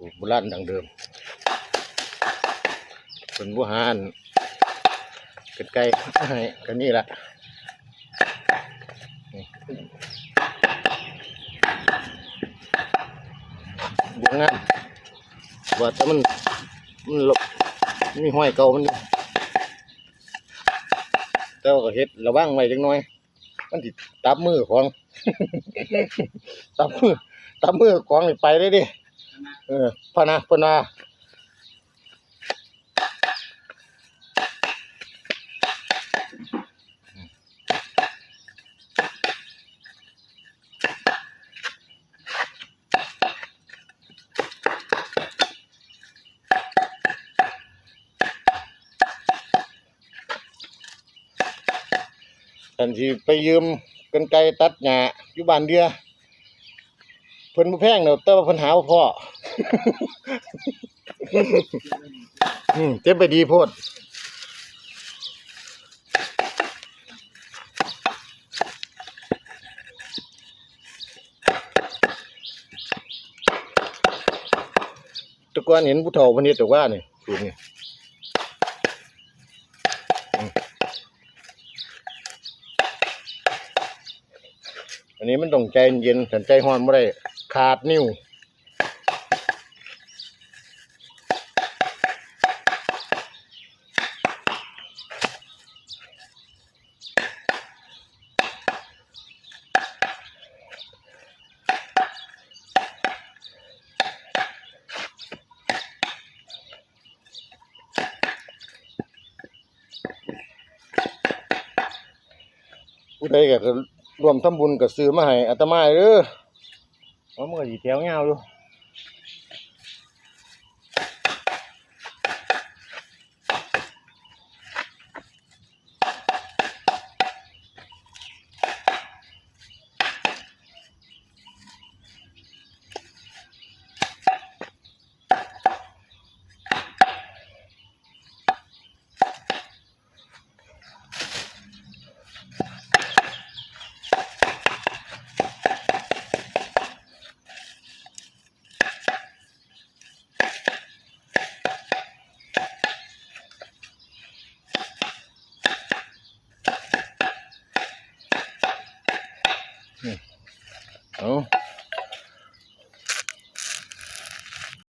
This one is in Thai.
สูตรโบราณดังเดิมเป็นผู้หาอันเกิดไก่ให้กันนี่ละนี่เดี๋ยวงานว่าแต่มันมันหลบมีห้อยเก่ามันแต่ว่าก็เฮ็ดระวังไว้จังน้อย มันติดตับมือของ ตับมือตับมือของไปได้ดิ เออพะนะพะนาทันทีไปยืมกันไกรตัดหญ้าอยู่บ้านเดียเพิ่นบ่แพงเนาะแต่ว่าเพิ่นหาบ่พอ อืมเจ็บไปดีโพดแตะกอนเห็นผู้เฒ่าเพิ่นเฮ็ดแต่ว่านี่สูตรนี่อืมอันนี้มันต้องใจเย็นสันใจร้อนบ่ได้ ขาดนิ้วผู้ใดก็จะรวมทำบุญก็ซื้อมาให้อาตมาเด้อ ว่ามันก็สิแ嗯，好。